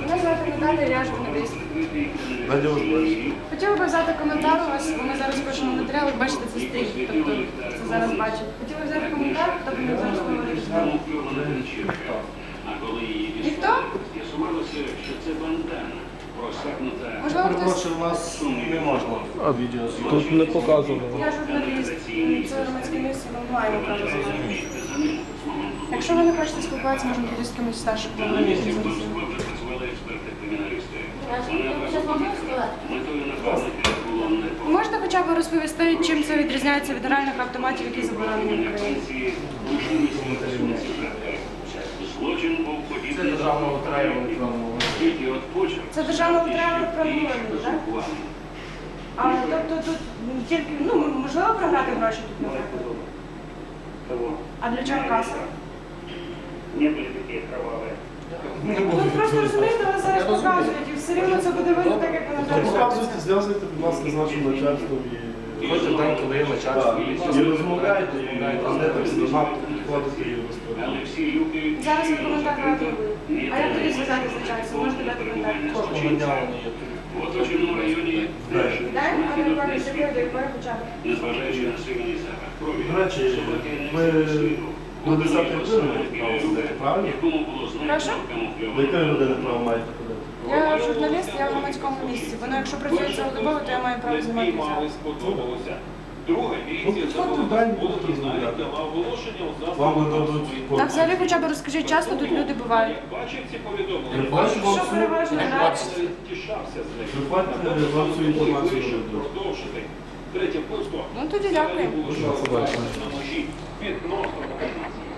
Мене звати Наталя я журналіст. Хотіла би взяти коментар у вас, бо ми зараз пишемо матеріал, ви бачите, це стрій, тобто це зараз бачить. Хотіла би взяти коментар, хто б мені зараз говорити. Ніхто? Можливо, хтось... Прошу, вас не можна відео Тут не показували. Я журналіст, це громадське місце, ми маємо право Якщо ви не хочете спілкуватися, можемо тоді з кимось не Можете хоча б розповісти, чим це відрізняється від реальних автоматів, які заборонені в Україні? Це державна лотерея почерк. Це державна лотерея правильно, так? А тобто тут тільки ну можливо програти гроші тут наприклад. А для чого каса? Не були такі кроваві. Ну просто розумієте, ви зараз показують, і все рівно це буде видно так, як воно зараз. Показуйте, зв'язуйте, будь ласка, з нашим начальством і... Ходьте в день, коли є начальство. І розмовляйте, і підходити і розповідати. всі люки... Зараз ми коментар будемо. А як тоді зв'язати з начальством? Можете дати? Кожного дня є тут. В оточеному районі, Дай, хоча б. незважаючи на сильний запах крові, До речі, ми до 10 години маєте право сидіти, правильно? Прошу? До якої години право маєте ходити? Я журналіст, я в громадському місці. Воно якщо працює цілодобово, то я маю право відео. Друге, міліція Ну, розмовляти. оголошення у засобах взагалі хоча б розкажіть, часто тут люди бувають. Бачив ці повідомлення, Що переважно так? тішався з них. Приходьте, вам всю інформацію продовжити. Третє вбивство Ну тоді дякую. було Будь ласка, на ножі від 90 до 15.